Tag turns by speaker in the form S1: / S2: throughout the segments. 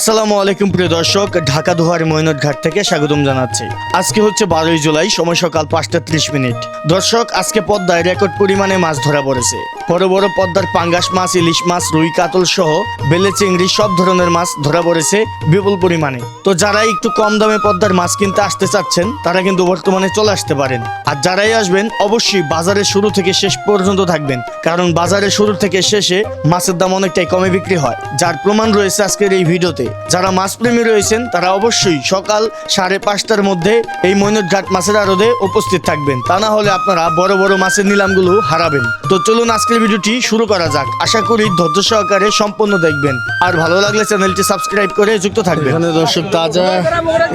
S1: আসসালামু আলাইকুম প্রিয় দর্শক, ঢাকা দোহার মৈনট ঘাট থেকে স্বাগতম জানাচ্ছি। আজকে হচ্ছে বারোই জুলাই, সময় সকাল পাঁচটা ত্রিশ মিনিট। দর্শক, আজকে পদ্মায় রেকর্ড পরিমাণে মাছ ধরা পড়েছে। বড় বড় পদ্মার পাঙ্গাস মাছ, ইলিশ মাছ, রুই, কাতল সহ বেলে চিংড়ি সব ধরনের মাছ ধরা পড়েছে বিপুল পরিমাণে। তো যারা একটু কম দামে পদ্মার মাছ কিনতে আসতে চাচ্ছেন, তারা কিন্তু বর্তমানে চলে আসতে পারেন। আর যারাই আসবেন, অবশ্যই বাজারের শুরু থেকে শেষ পর্যন্ত থাকবেন। কারণ বাজারের শুরু থেকে শেষে মাছের দাম অনেকটাই কমে বিক্রি হয়। যার প্রমাণ রয়েছে আজকের এই ভিডিওতে। যারা মাছ প্রেমী রয়েছেন, তারা অবশ্যই সকাল সাড়ে পাঁচটার মধ্যে এই মৈনট ঘাট মাছের আড়তে উপস্থিত থাকবেন। তা না হলে আপনারা বড় বড় মাছের নিলামগুলো হারাবেন। তো চলুন আজকের ভিডিওটি শুরু করা যাক। আশা করি ধৈর্য সহকারে সম্পূর্ণ দেখবেন। আর ভালো লাগলে চ্যানেলটি সাবস্ক্রাইব করে যুক্ত থাকবেন এখানে দর্শক তাজা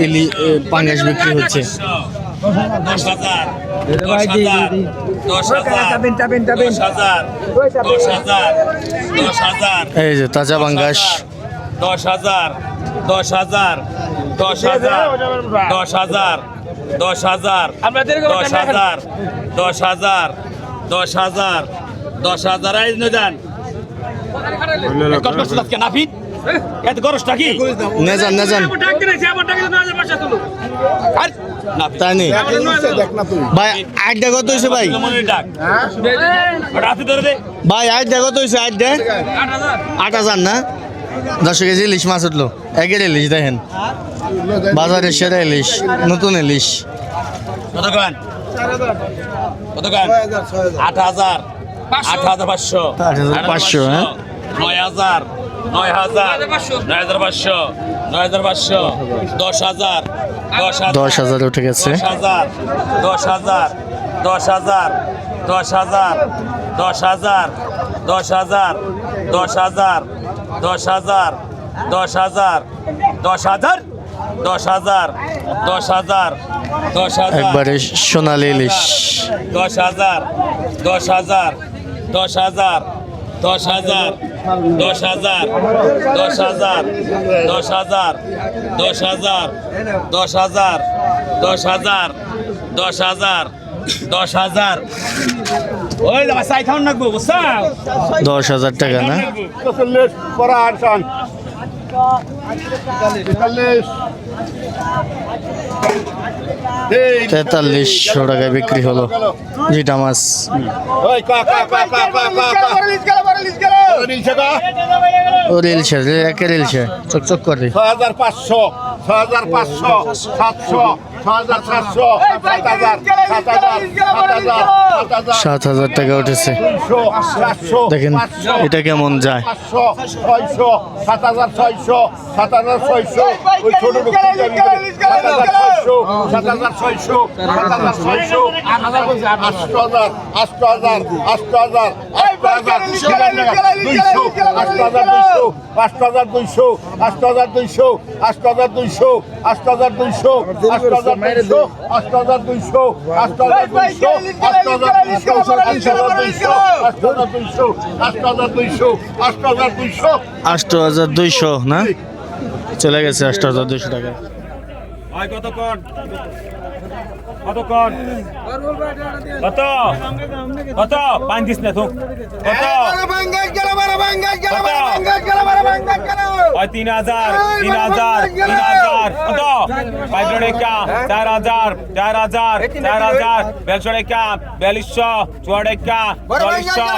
S1: ইলি পাঙ্গাস বিক্রি হচ্ছে
S2: দশ হাজার দশ হাজার দশ হাজার দশ হাজার দশ হাজার দশ হাজার
S1: এই যে তাজা পাঙ্গাস
S2: দশ হাজার দশ হাজার দশ হাজার দশ হাজার দশ হাজার দশ হাজার দশ হাজার দশ হাজার দশ হাজার এই নজান
S1: আট হাজার। না? দশ কেজি ইলিশ মাছ উঠল। একের ইলিশ দেখেন। বাজারের সেরা ইলিশ নতুন ইলিশ।
S2: কত কত আট হাজার। আট হাজার পাঁচশো
S1: হাজার পাঁচশো, হ্যাঁ?
S2: নয় হাজার নয় হাজার নয় হাজার পাঁচশো নয় হাজার পাঁচশো দশ হাজার দশ হাজার
S1: দশ হাজার উঠে গেছে
S2: হাজার দশ হাজার দশ হাজার দশ হাজার দশ হাজার দশ হাজার দশ হাজার দশ হাজার দশ হাজার দশ হাজার দশ হাজার দশ হাজার দশ হাজার
S1: একবারে সোনালি ইলিশ
S2: দশ হাজার দশ হাজার দশ হাজার দশ হাজার দশ হাজার দশ হাজার দশ হাজার দশ হাজার দশ হাজার দশ হাজার দশ হাজার দশ হাজার। ওই দাদা সাই খাওয়ান নাকবো বুঝছাও
S1: দশ হাজার টাকা না?
S3: চল্লিশ পরা আটশন চল্লিশ।
S1: তেতাল্লিশশো টাকায় বিক্রি হলো জিটা মাছ। সে
S3: সে হাজার সাত হাজার
S1: টাকা উঠেছে। দেখেন এটা কেমন যায়।
S3: ছয়শো সাত হাজার ছয়শো সাত হাজার ছয়শো ওই ছোট সাত হাজার ছয়শো সাত হাজার ছয়শো সাত হাজার আষ্ট হাজার আষ্ট হাজার আষ্ট হাজার আষ্ট হাজার আষ্ট হাজার দুইশো আষ্ট হাজার দুইশো আষ্ট হাজার দুইশো আষ্ট হাজার দুইশো আষ্ট হাজার দুইশো আষ্ট হাজার দুইশো আষ্ট হাজার দুইশো আষ্ট হাজার দুইশো আষ্ট হাজার দুইশো আষ্ট হাজার দুইশো আষ্ট হাজার দুইশো আষ্ট হাজার দুইশো
S1: আষ্ট হাজার দুইশো না চলে গেছে আষ্ট হাজার দুইশো টাকা।
S2: কত কত হাজার, তিন হাজার তিন হাজার। কত? চার হাজার চার হাজার চার হাজার। বিয়াল্লিশশো চল্লিশশো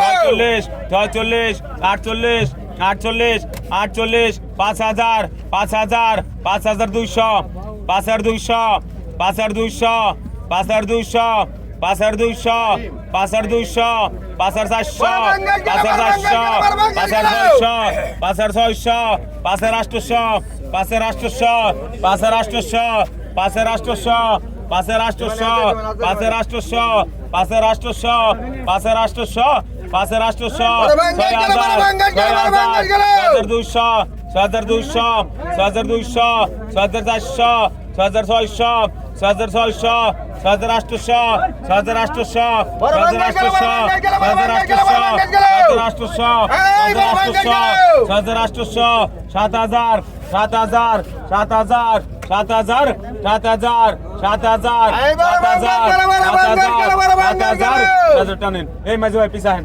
S2: ছয়চল্লিশ ছয়চল্লিশ, আটচল্লিশ আটচল্লিশ আটচল্লিশ পাঁচ হাজার পাঁচ হাজার পাঁচ হাজার দুইশো পাঁচ হাজার দুইশো পাঁচ হাজার দুইশো পাঁচ হাজার দুইশো পাঁচ হাজার দুইশো পাঁচ হাজার দুইশো পাঁচ হাজার চারশো পাঁচ হাজার চারশো পাঁচ হাজার ছয়শো পাঁচ হাজার ছয়শো পাঁচ হাজার আটশোশো পাঁচ হাজার আটশোশো পাঁচ হাজার আটশোশো পাঁচ হাজার আটশোশো পাঁচ হাজার আটশোশো পাঁচ হাজার আটশোশো পাঁচ হাজার আটশোশো পাঁচ হাজার আটশোশো পাঁচ হাজার আটশোশো ছয় হাজার ছয় হাজার ছয় হাজার দুইশো ছয় হাজার দুইশো ছয় হাজার দুইশো ছয় হাজার চারশো ছয় হাজার ছয়শো ছয় হাজার ছয়শো ছয় হাজার আটশোশো ছয় হাজার আটশোশো ছয় হাজার আটশোশো ছয় হাজার আটশোশো ছয় হাজার আটশোশো ছয় হাজার আটশোশো সাত হাজার সাত হাজার সাত হাজার সাত হাজার সাত হাজার সাত হাজার সাত হাজার সাত হাজার সাত হাজার সাত হাজার টানেন এই মাঝে ভাই পিছাহেন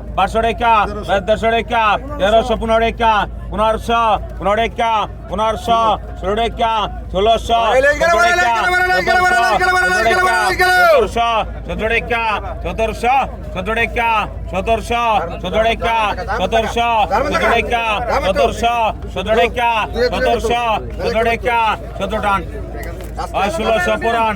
S2: বারোশো রেখা দেড়শো রেখা তেরোশো পনেরো রেখা পনেরোশো পনেরো রেখা পনেরোশো ষোলো রেখা ষোলোশো চোদ্দশো চোদ্দ রেখা চোদ্দশো চোদ্দ রেখা সতেরোশো চোদ্দ রেখা সতেরোশো চোদ্দ রেখা সতেরোশো চোদ্দ রেখা সতেরোশো চোদ্দ রেখা চোদ্দ টান। ষোলোশো পুরান।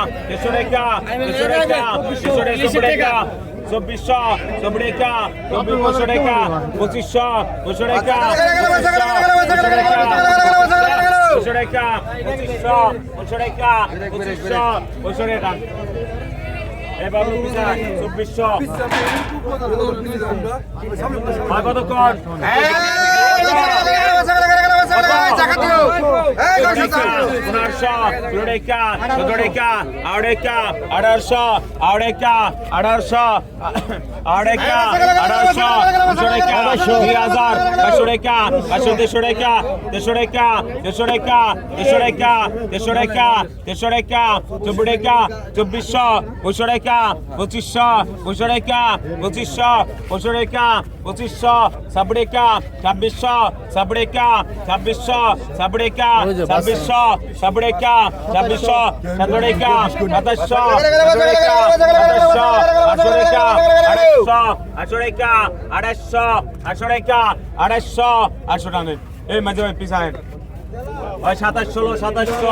S2: দেড়শো টাকা দেড়শো টাকা দুশো দেড়শো টাকা চব্বিশশো চব্বিশ টাকা চব্বিশ পাঁচশো টাকা পঁচিশশো দুশো টাকা দুশো টাকা দুশো টাকা পঁচিশশো দুশো টাকা পঁচিশশো দুশো টাকা চব্বিশশো কতক্ষণ পনেরোশো ষোলো টাকা সতেরো টাকা আড়াইকা আঠারোশো আড়াইকা আঠারোশো আড়াইকা আঠারোশো দুশো দুই হাজার পাঁচশো টাকা পাঁচশো দেড়শো টাকা দেড়শো টাকা দেড়শো টাকা দেড়শো টাকা দেড়শো টাকা দেড়শো টাকা চব্বিশ টাকা চব্বিশশো পঁচিশশো টাকা পঁচিশশো পঁচিশশো টাকা পঁচিশশো পঁচিশশো টাকা পঁচিশশো সাবড়েকা ছাব্বিশশো সাবড়েকা ছাব্বিশশো সাবড়েকা ছাব্বিশশো সাবড়েকা ছাব্বিশশো সাতড়েকা সাতাশশো সাতড়েকা সাতাশশো আটশোরেকা আড়াইশো আটশোরেকা আড়াইশো আটশোরেকা আড়াইশো আটশো টানের এই মাঝে পিছায় সাতাশ ষোলো সাতাশশো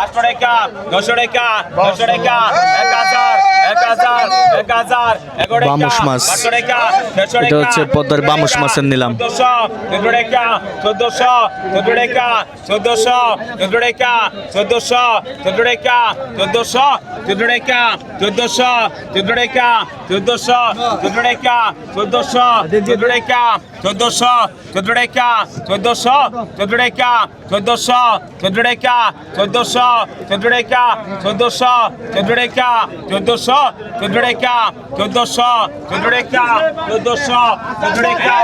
S2: আটশো টাকা নশো টাকা নশো টাকা এক হাজার এক হাজার এক হাজার টাকা
S1: বামুশ মাছ।
S2: টাকা
S1: এটা
S2: টাকা
S1: হচ্ছে পদ্মার বামুশ মাছের নিলাম।
S2: চোদ্দশো চোদ্দ টাকা চোদ্দশো চোদ্দ টাকা চোদ্দশো চোদ্দ টাকা চোদ্দশো চোদ্দ টাকা চোদ্দশো চোদ্দ টাকা চোদ্দশো চোদ্দ টাকা চোদ্দশো চোদ্দ টাকা চোদ্দশো চোদ্দ টাকা চোদ্দশো চোদ্দ টাকা চোদ্দশো চোদ্দ টাকা চোদ্দশো চোদ্দ টাকা চোদ্দশো চোদ্দ টাকা চোদ্দশো চোদ্দ টাকা চোদ্দশো চোদ্দ টাকা চোদ্দশো চোদ্দ টাকা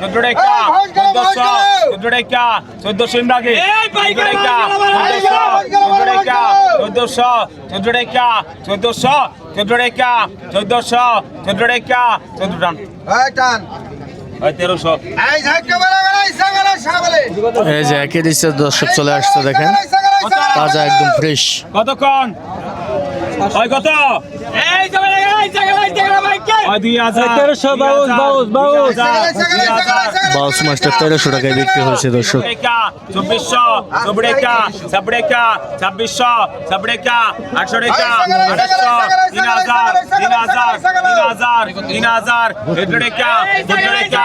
S2: চোদ্দ টাকা চোদ্দশো চোদ্দ টাকা চোদ্দশো ইমরাগে চোদ্দ টাকা চোদ্দ টাকা চোদ্দশো চোদ্দ টাকা চোদ্দশো চোদ্দ টাকা চোদ্দশো চোদ্দ টাকা চোদ্দ টান। তেরোশো।
S1: এই যে একই দিচ্ছে দর্শক চলে আসছে দেখেন। তাজা একদম ফ্রেশ
S2: কতক্ষণ? ওই কত? বাউস
S1: মাছটা তেরোশো টাকায় বিক্রি হয়েছে দর্শক
S2: চব্বিশশো চবড়েকা সাবড়েকা ছাব্বিশশো সাবড়েকা আটশো টাকা আটশো তিন হাজার তিন হাজার তিন হাজার তিন হাজার দুটো টাকা দুটো টাকা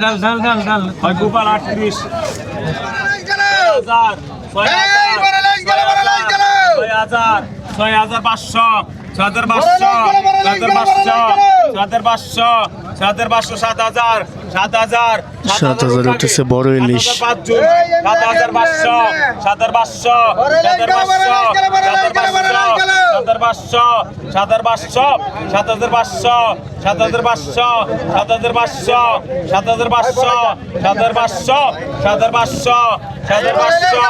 S2: হয় গোপাল আটত্রিশ। হাজার ছয় হাজার ছয় হাজার পাঁচশো ছয় হাজার পাঁচশো ছয় হাজার পাঁচশো ছয় হাজার পাঁচশো হাজার পাঁচশো সাত হাজার সাত হাজার
S1: সাত হাজার উঠেছে বড় ইলিশ।
S2: সাত হাজার পাঁচশো সাত হাজার পাঁচশো সাত পাঁচশো সাত হাজার পাঁচশো সাত হাজার পাঁচশো সাত হাজার পাঁচশো সাত হাজার পাঁচশো সাত হাজার পাঁচশো সাত হাজার পাঁচশো সাত হাজার পাঁচশো সাত হাজার পাঁচশো সাত হাজার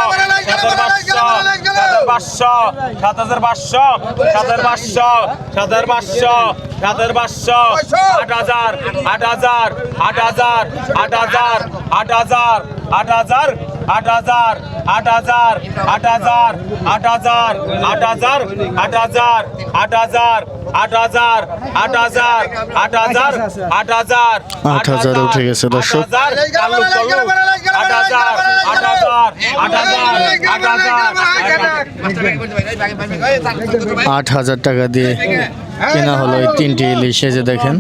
S2: পাঁচশো সাত হাজার পাঁচশো সাত হাজার পাঁচশো সাত হাজার পাঁচশো সাত হাজার পাঁচশো সাত হাজার পাঁচশো সাত হাজার পাঁচশো আট হাজার আট হাজার আট হাজার আট হাজার আট হাজার আট হাজার আট হাজার আট হাজার আট হাজার আট হাজার আট হাজার আট হাজার আট হাজার আট হাজার আট হাজার আট হাজার
S1: আট হাজার উঠে গেছে দর্শক।
S2: আট হাজার আট হাজার আট হাজার আট হাজার আট হাজার
S1: আট হাজার টাকা দিয়ে কেনা হলো এই তিনটি ইলিশ এই যে দেখেন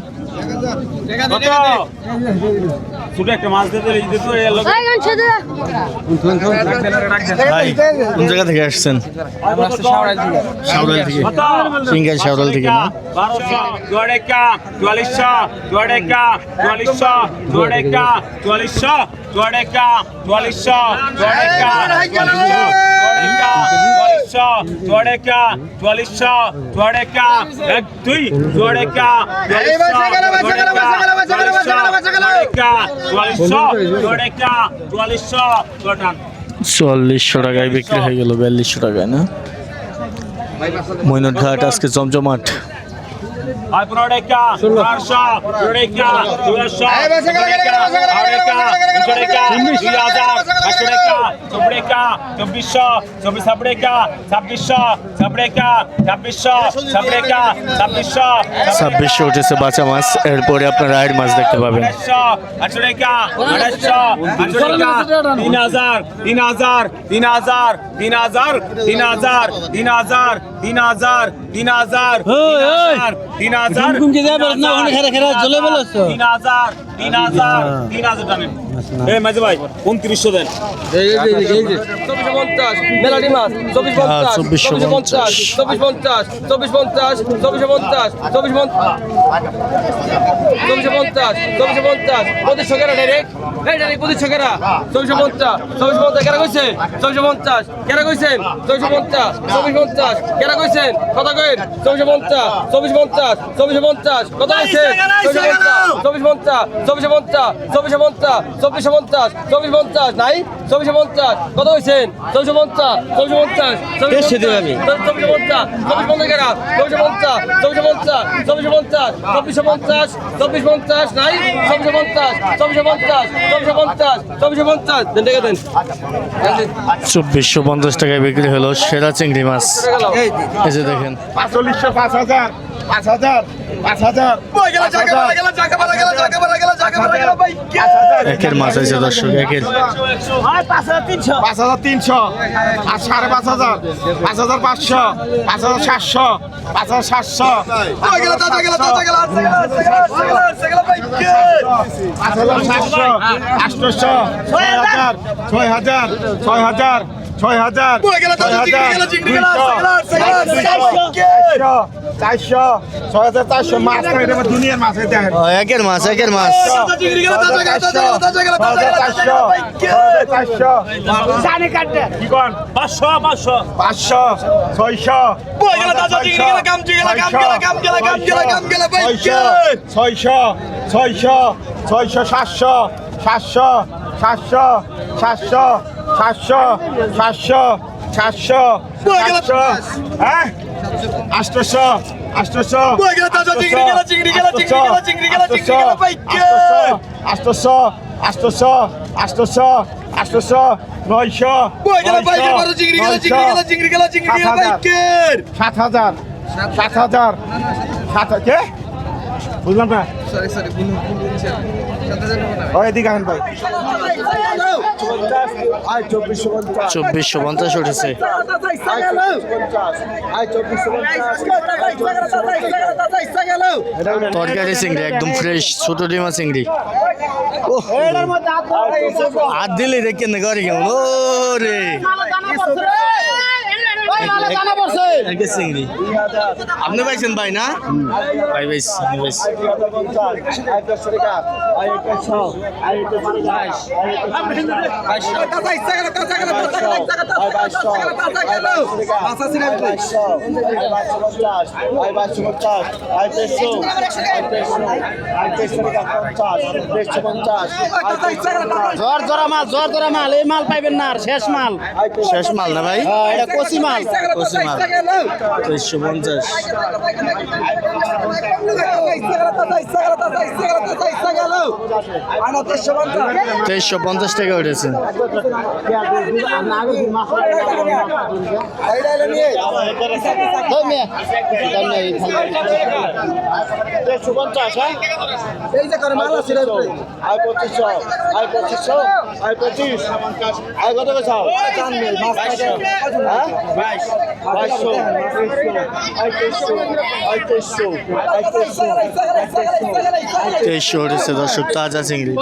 S1: কোন জায়গা থেকে আসছেন? শাওরাল থেকে। সিঙ্গাল শাওরাল থেকে না?
S2: চুয়াল্লিশ চুয়াল্লিশশো
S1: টাকায় বিক্রি হয়ে গেল বিয়াল্লিশশো টাকায় না? মৈনট ঘাট আজকে জমজমাট।
S2: Prodeka, Duyazar, Prodeka, Prodeka, Chobisha, Chobis Prodeka, Sabisha, Prodeka, Sabisha, Prodeka, Sabisha,
S1: ছাব্বিশশো উঠেছে বাচ্চা মাছ এরপরে আপনার রায়ের মাছ দেখতে পাবেন
S2: আটশো টাকা আড়াইশো আটশো টাকা তিন হাজার তিন হাজার তিন হাজার তিন হাজার তিন হাজার তিন হাজার তিন হাজার তিন হাজার তিন হাজার তিন হাজার তিন হাজার তিন হাজার তিন হাজার টানেন এই মাঝে ভাই উনত্রিশশো দেন
S4: চব্বিশ পঞ্চাশ মেলাডি মাছ চব্বিশ
S1: হ্যাঁ,
S4: পঞ্চাশ
S1: 2450
S4: চব্বিশ পঞ্চাশ চব্বিশ পঞ্চাশ চব্বিশ পঞ্চাশ চব্বিশ পঞ্চাশ চব্বিশ পঞ্চাশ চব্বিশ পঞ্চাশ চব্বিশ পঞ্চাশ পঁচিশশো কেরা ডাইরেক্ট এই ডাইরেক্ট পঁচিশশো কেরা চব্বিশ পঞ্চাশ চব্বিশ পঞ্চাশ কেরা কইছে চব্বিশ পঞ্চাশ কেরা কইছেন চব্বিশ পঞ্চাশ চব্বিশ পঞ্চাশ কেরা কইছেন কথা কইন চব্বিশ পঞ্চাশ চব্বিশ পঞ্চাশ চব্বিশ পঞ্চাশ কথা কইছেন চব্বিশ পঞ্চাশ চব্বিশ পঞ্চাশ চব্বিশ পঞ্চাশ চব্বিশে পঞ্চাশ চব্বিশ পঞ্চাশ নাই চব্বিশ পঞ্চাশ কত কইছেন চব্বিশ পঞ্চাশ চব্বিশ পঞ্চাশ চব্বিশ চব্বিশ পঞ্চাশ চব্বিশ পঞ্চাশ কেরা চব্বিশ পঞ্চাশ চব্বিশ পঞ্চাশ চব্বিশ পঞ্চাশ চব্বিশ পঞ্চাশ চব্বিশ পঞ্চাশ নাই চব্বিশ পঞ্চাশ চব্বিশ পঞ্চাশ চব্বিশ পঞ্চাশ চব্বিশে পঞ্চাশ দেন টাকা দেন
S1: চব্বিশশো পঞ্চাশ টাকায় বিক্রি হলো সেরা চিংড়ি মাছ এই যে দেখেন
S5: পাঁচচল্লিশশো পাঁচ হাজার পাঁচ হাজার পাঁচ হাজার
S1: একের মাছ আছে দর্শক একের
S5: পাঁচ হাজার তিনশো আর সাড়ে পাঁচ হাজার পাঁচ হাজার পাঁচশো পাঁচ হাজার সাতশো পাঁচ হাজার সাতশো পাঁচ হাজার সাতশো আটশোশো ছয় হাজার ছয় হাজার ছয় হাজার ছয় হাজার ছয় হাজার দুইশো চারশো চারশো ছয় হাজার চারশো মাছ দুনিয়ার মাছ
S1: একের মাছ একের মাছ
S2: পাঁচশো
S5: ছয়শো ছয়শো ছয়শো ছয়শো সাতশো সাতশো সাতশো সাতশো সাতশো সাতশো সাতশো সাতশো হ্যাঁ? আষ্টশো আষ্টশো আষ্টশো আষ্টশো আষ্টশো আষ্টশো নয়শো সাত হাজার। সাত হাজার সাত হাজার বুঝলাম না। ওই এদিকে আহেন ভাই।
S1: চব্বিশশো পঞ্চাশ। উঠেছে। তরকারি চিংড়ি একদম ফ্রেশ ছোট ডিমা চিংড়ি। ওহ, হাত দিলে দেখেন করে কেমন? ও রে এক কেজি চিংড়ি আপনি পাইছেন ভাই না? ভাই পাইছি
S6: জ্বর জরা মাল জ্বর জরা মাল। এই মাল পাইবেন না আর শেষ মাল।
S1: শেষ মাল না ভাই?
S6: হ্যাঁ, এটা কচি মাল।
S1: কচি মাল। তেইশশো পঞ্চাশ। তেইশশো পঞ্চাশ টাকা উঠেছে।
S6: পঞ্চাশ হ্যাঁ আয় পঁচিশশো আয় পঁচিশশো। আয় পঁচিশ আয় কত বাইশশো তেইশশো
S1: উঠেছে দর্শক তাজা চিংড়ি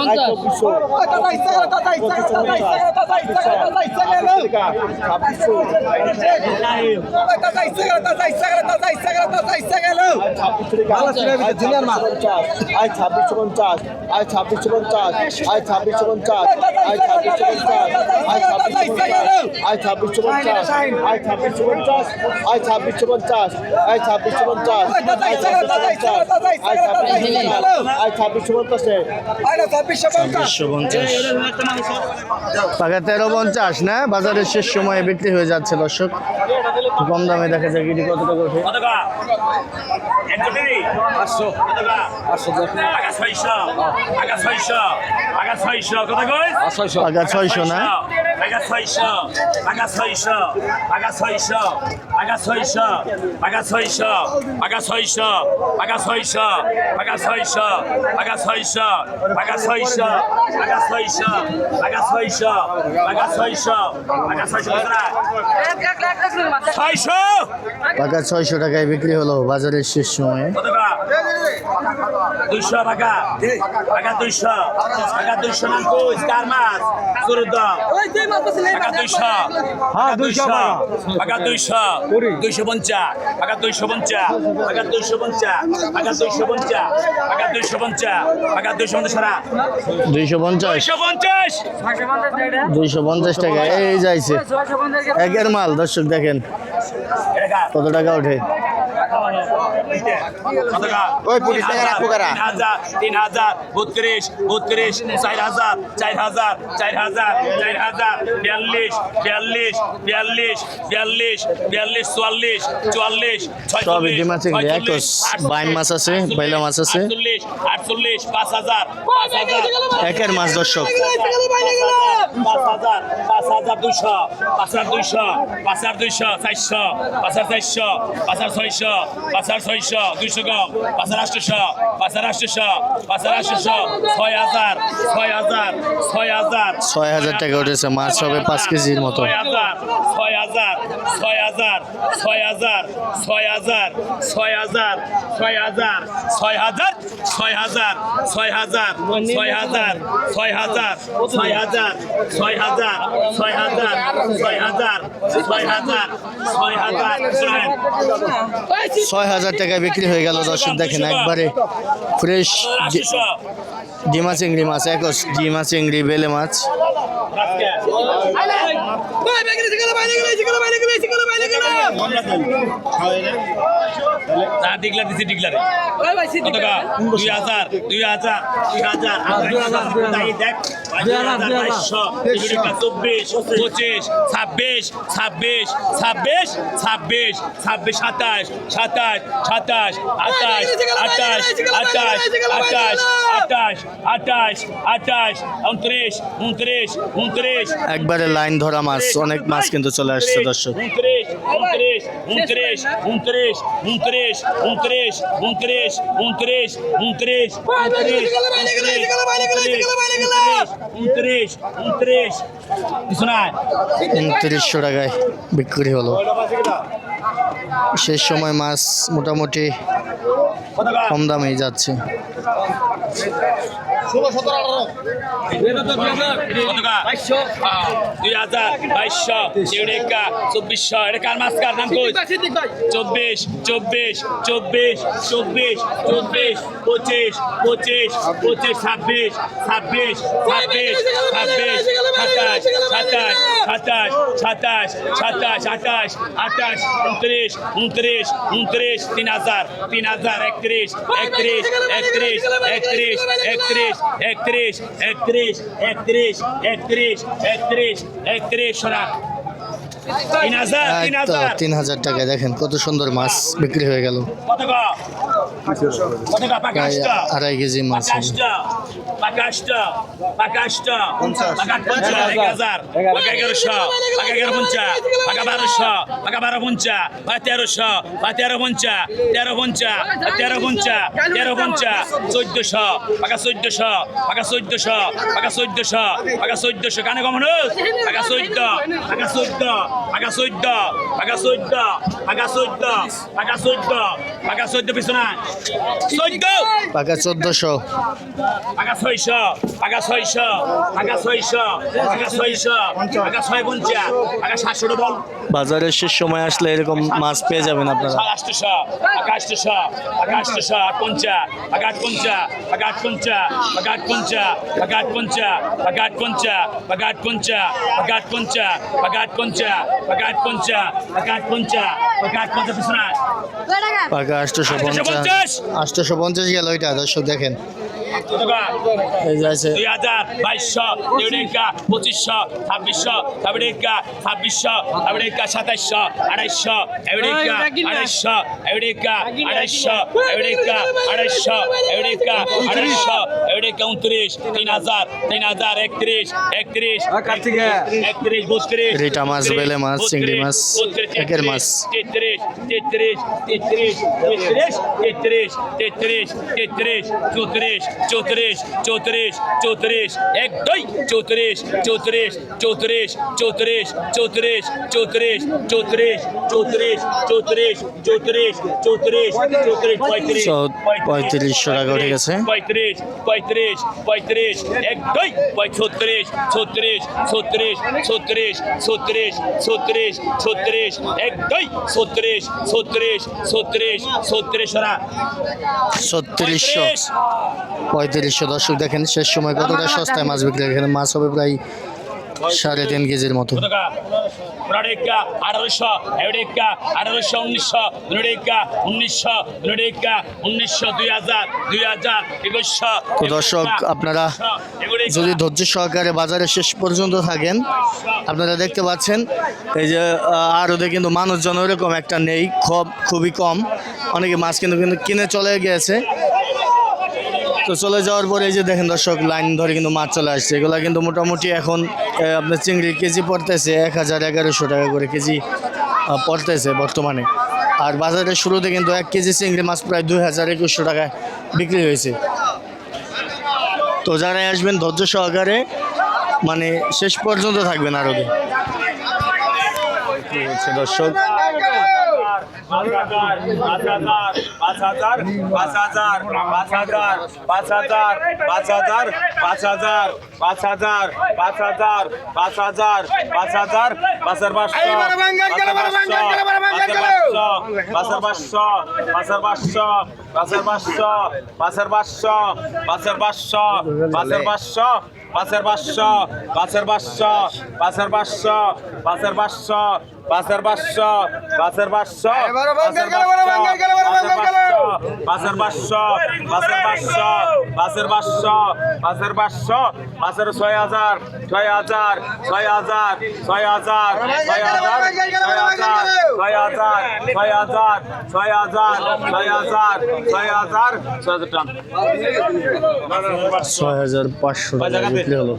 S6: ছাব্বিশশো আয় আয় ছাব্বিশশো পঞ্চাশ আয় ছাব্বিশশো পঞ্চাশ আয় ছাব্বিশশো পঞ্চাশ আয় ছাব্বিশশো পঞ্চাশ আয় ছাব্বিশশো পঞ্চাশ আয় ছাব্বিশশো পঞ্চাশ আয় ছাব্বিশশো পঞ্চাশ আয় ছাব্বিশশো পঞ্চাশ আয় ছাব্বিশশো পঞ্চাশ আয় ছাব্বিশশো পঞ্চাশ আয় ছাব্বিশশো পঞ্চাশ
S1: ছাব্বিশশো পঞ্চাশ পাকা তেরো পঞ্চাশ না বাজারের শেষ সময়ে বিক্রি হয়ে যাচ্ছে দর্শক কম দামে দেখা যায় গিরি কত টাকা
S7: পাঁচশো টাকা আগা ছয়শো
S1: না
S7: আগা ছয়শো আগা ছয়শো আগা ছয়শো আগা ছয়শো আগা ছয়শো আগা ছয়শো আগা ছয়শো আগা ছয়শো আগা ছয়শো আগা ছয়শো আগা ছয়শো আগা ছয়শো আগা ছয়শো! আগা ছয়শো
S1: টাকায় বিক্রি হলো বাজারের শেষ সময়ে।
S7: দুইশো টাকা। টাকা দুইশো। টাকা দুইশো নাম কই? কার মাছ শুরু দাও টাকা দুইশো। হ্যাঁ দুইশো টাকা। দুইশো। দুইশো পঞ্চাশ। টাকা দুইশো পঞ্চাশ। টাকা দুইশো পঞ্চাশ। টাকা দুইশো পঞ্চাশ। টাকা দুইশো পঞ্চাশ। টাকা দুইশো পঞ্চাশ সারা।
S1: দুইশো পঞ্চাশ।
S7: দুইশো পঞ্চাশ।
S1: দুইশো পঞ্চাশ টাকা এই যাইছে। একের মাল দর্শক দেখেন। কত টাকা ওঠে?
S8: ওই পুলিশ?
S7: তিন হাজার বত্রিশ বত্রিশ চার হাজার চার হাজার চার হাজার চার হাজার বিয়াল্লিশ বিয়াল্লিশ বিয়াল্লিশ বিয়াল্লিশ বিয়াল্লিশ চুয়াল্লিশ চুয়াল্লিশ
S1: সব ইডি মাছ বাইন মাছ আছে, বাইলা মাছ আছে।
S7: আটচল্লিশ আটচল্লিশ পাঁচ হাজার পাঁচ হাজার
S1: একের মাছ দর্শক
S7: পাঁচ হাজার পাঁচ হাজার দুইশো পাঁচ হাজার দুইশো পাঁচ হাজার দুইশো চারশো পাঁচ হাজার চারশো পাঁচ হাজার ছয়শো পাঁচ হাজার ছয়শো দুইশো কম পাঁচ হাজার আটশোশো পাঁচ হাজার আটশোশো পাঁচ হাজার আটশোশো ছয় হাজার ছয় হাজার ছয় হাজার
S1: ছয় হাজার টাকা উঠেছে মাছ হবে পাঁচ কেজির মতো
S7: ছয় হাজার ছয় হাজার ছয় হাজার ছয় হাজার ছয় হাজার ছয় হাজার ছয় হাজার ছয় হাজার ছয় হাজার ছয় হাজার ছয় হাজার ছয় হাজার ছয় হাজার ছয় হাজার ছয় হাজার ছয় হাজার ছয় হাজার ছয় হাজার
S1: ছয় হাজার টাকায় বিক্রি হয়ে গেল দর্শক দেখেন একবারে ফ্রেশ ডিমা চিংড়ি মাছ একশ ডিমা চিংড়ি বেলে মাছ।
S7: দুই হাজার দুই হাজার দুই হাজার। দেখ। চব্বিশ পঁচিশ ছাব্বিশ ছাব্বিশ ছাব্বিশ ছাব্বিশ ছাব্বিশ সাতাশ সাতাশ সাতাশ আঠাশ আঠাশ আঠাশ আঠাশ আঠাশ আঠাশ আঠাশ উনত্রিশ উনত্রিশ উনত্রিশ
S1: একবারে লাইন ধরা মাছ অনেক মাছ কিন্তু চলে আসছে দর্শক।
S7: উনত্রিশ উনত্রিশ উনত্রিশ উনত্রিশ উনত্রিশ উনত্রিশ উনত্রিশ উনত্রিশ উনত্রিশ উনত্রিশ উনত্রিশ কিছু
S1: উনত্রিশশো টাকায় বিক্রি হলো। শেষ সময় মাছ মোটামুটি কম দামেই যাচ্ছে।
S7: কতকা? দুই হাজার বাইশশো চিউড়িকা চব্বিশশো। এটা কার মাছ কার নাম কই? চব্বিশ চব্বিশ চব্বিশ চব্বিশ চব্বিশ পঁচিশ পঁচিশ পঁচিশ ছাব্বিশ ছাব্বিশ ছাব্বিশ ছাব্বিশ সাতাশ সাতাশ সাতাশ সাতাশ সাতাশ আঠাশ আঠাশ উনত্রিশ উনত্রিশ উনত্রিশ তিন হাজার তিন হাজার একত্রিশ একত্রিশ একত্রিশ একত্রিশ একত্রিশ একত্রিশ একত্রিশ একত্রিশ একত্রিশ একত্রিশ একত্রিশ সোনা তিন হাজার
S1: টাকায় দেখেন কত সুন্দর মাছ বিক্রি হয়ে গেল। প্রায় আড়াই কেজি মাছ
S7: তেরোশো তেরো পঞ্চা তেরো পঞ্চা তেরো পঞ্চা তেরো পঞ্চা চোদ্দশো পাকা চোদ্দশো পাকা চোদ্দশো পাকা চোদ্দশো পাকা চোদ্দশো কানে কমন পাকা চোদ্দ পাকা চোদ্দ পাকা চোদ্দ পাকা চোদ্দ পাকা চোদ্দ পাকা চোদ্দ পাকা চোদ্দ পিছনা
S1: পাকা চোদ্দশো
S7: আগা ছয়শো আগা ছয়শো আগা ছয়শো আগা ছয়শো আগা ছয় পঞ্চা আগা সাতশো ডবল
S1: বাজারের শেষ সময় আসলে এরকম মাছ পেয়ে যাবেন আপনারা
S7: আষ্টশ আকাশশ আকাশশ আট পঞ্চা আগাট পঞ্চা আগাট পঞ্চা আগাট পঞ্চা আগাট পঞ্চা আগাট পঞ্চা আগাট পঞ্চা আগাট পঞ্চা আগাট পঞ্চা আগাট পঞ্চা আগাট পঞ্চা আগাট পঞ্চা পিছনা
S1: পাকা আটশোশো পঞ্চাশ আটশোশো পঞ্চাশ গেল ওইটা দর্শক দেখেন।
S7: দুই হাজার বাইশশো তিরিকা পঁচিশশো ছাব্বিশশো তাবড়িকা ছাব্বিশশো তাবড়িকা সাতাইশশো আড়াইশো এবিডিকা আড়াইশো এবিডিকা আড়াইশো এবিডিকা আড়াইশো এবিডিকা আড়াইশো এবিডিকা উনত্রিশ তিন হাজার তিন হাজার একত্রিশ একত্রিশ একত্রিশ বত্রিশ
S1: রিটা মাছ, বেলে মাছ, চিংড়ি মাছ, একের মাছ।
S7: তেত্রিশ তেত্রিশ তেত্রিশ তেত্রিশ তেত্রিশ তেত্রিশ তেত্রিশ চৌত্রিশ চৌত্রিশ চৌত্রিশ চৌত্রিশ এক দুই চৌত্রিশ চৌত্রিশ চৌত্রিশ চৌত্রিশ চৌত্রিশ চৌত্রিশ চৌত্রিশ চৌত্রিশ চৌত্রিশ চৌত্রিশ চৌত্রিশ চৌত্রিশ পঁয়ত্রিশ
S1: পঁয়ত্রিশশো টাকা উঠে গেছে।
S7: পঁয়ত্রিশ পঁয়ত্রিশ পঁয়ত্রিশ এক দুই ছত্রিশ ছত্রিশ ছত্রিশ ছত্রিশ ছত্রিশ ছত্রিশ ছত্রিশ এক দুই ছত্রিশ ছত্রিশ ছত্রিশ ছত্রিশ
S1: ছত্রিশশো পঁয়ত্রিশশো দর্শক দেখেন শেষ সময় কতটা সস্তায় মাছ বিক্রি। এখানে মাছ হবে প্রায় সাড়ে তিন কেজির মতো।
S7: আঠারোশো এউরেকা আঠারোশো উনিশশো নুরেকা উনিশশো নুরেকা উনিশশো দুই হাজার দুই হাজার একুশশো
S1: তো দর্শক আপনারা যদি ধৈর্য সহকারে বাজারে শেষ পর্যন্ত থাকেন আপনারা দেখতে পাচ্ছেন এই যে আহ, আড়তে কিন্তু মানুষজন ওরকম একটা নেই খুব খুবই কম। অনেকে মাছ কিন্তু কিন্তু কিনে চলে গিয়েছে। তো চলে যাওয়ার পরে এই যে দেখেন দর্শক, লাইন ধরে কিন্তু মাছ চলে আসছে। এগুলো কিন্তু মোটামুটি এখন আপনার চিংড়ি কেজি পড়তেছে এক হাজার এগারোশো টাকা করে কেজি পড়তেছে বর্তমানে। আর বাজারের শুরুতে কিন্তু এক কেজি চিংড়ি মাছ প্রায় দুই হাজার একুশশো টাকায় বিক্রি হয়েছে। তো যারা আসবেন ধৈর্য সহকারে মানে শেষ পর্যন্ত থাকবেন আরও হচ্ছে দর্শক।
S7: পাঁচ হাজার পাঁচ হাজার পাঁচ হাজার পাঁচ হাজার পাঁচ হাজার পাঁচ হাজার পাঁচ হাজার পাঁচ হাজার পাঁচ হাজার পাঁচ হাজার পাঁচ হাজার পাঁচের পাঁচশো পাঁচের পাঁচশো পাঁচের পাঁচশো পাঁচের পাঁচশো পাঁচের পাঁচশো পাঁচের পাঁচশো পাঁচের পাঁচশো পাঁচের পাঁচশো পাঁচের পাঁচশো পাঁচের পাঁচশো পাঁচের পাঁচশো পাঁচের পাঁচশো পাঁচের পাঁচশো পাঁচের পাঁচশো পাঁচের পাঁচশো পাঁচের পাঁচশো পাঁচের পাঁচশো পাঁচের ছয় হাজার ছয় হাজার ছয় হাজার ছয় হাজার ছয় হাজার ছয় হাজার ছয় হাজার ছয় হাজার ছয় হাজার ছয় হাজার ছয় হাজার ছয় হাজার টান।
S1: ছয় হাজার পাঁচশো টাকা বিক্রি হলো।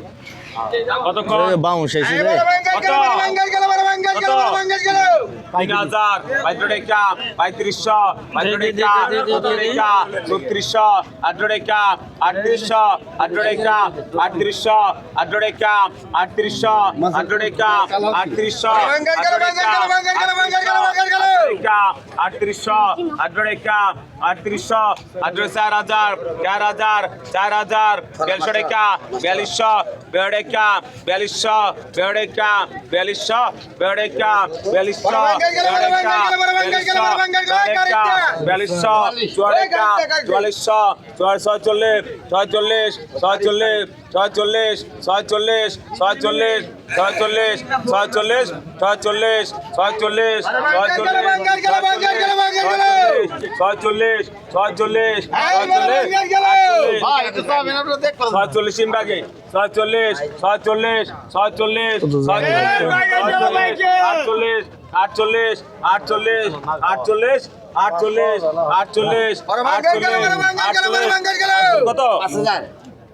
S2: কতক্ষণ?
S1: বাউন্স এসে রে
S2: তিন হাজার পঁয়ত্রিশ টাকা পঁয়ত্রিশশো পঁয়ত্রিশ টাকা চৌত্রিশ টাকা চৌত্রিশশো আঠারো টাকা আটত্রিশশো আঠারো টাকা আটত্রিশশো আঠারো টাকা আটত্রিশশো আঠারো টাকা আটত্রিশশো আটত্রিশশো আঠারো টাকা আটত্রিশশো আটত্রিশ চার হাজার চার হাজার চার হাজার বিয়াল্লিশশো টাকা বিয়াল্লিশশো বেড় টাকা বিয়াল্লিশশো বেড় টাকা বিয়াল্লিশশো বেড় টাকা বিয়াল্লিশশো বিয়াল্লিশশো চুয়াল্লিশশো চুয়াল্লিশশো ছয়চল্লিশ ছয়চল্লিশ ছয়চল্লিশ ছয়চল্লিশ ছয়চল্লিশ ছয়চল্লিশ ছয়চল্লিশ ছয়চল্লিশ ছয়চল্লিশ ছয়চল্লিশ ছয়চল্লিশ ছয়চল্লিশ ছয়চল্লিশ ইমরাগে ছয়চল্লিশ ছয়চল্লিশ ছয়চল্লিশ ছয়চল্লিশ আটচল্লিশ আটচল্লিশ আটচল্লিশ আটচল্লিশ আটচল্লিশ আটচল্লিশ আটচল্লিশ আটচল্লিশ কত পাঁচ হাজার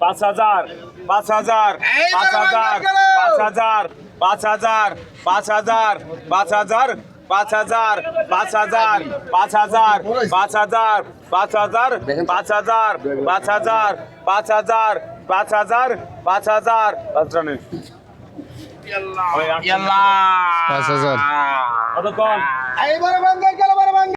S2: পাঁচ হাজার পাঁচ হাজার পাঁচ হাজার পাঁচ হাজার পাঁচ হাজার পাঁচ হাজার পাঁচ হাজার পাঁচ হাজার পাঁচ হাজার পাঁচ হাজার পাঁচ হাজার পাঁচ হাজার পাঁচ হাজার পাঁচ হাজার পাঁচ হাজার পাঁচ রানে
S1: পাঁচ হাজার
S2: কতক্ষণ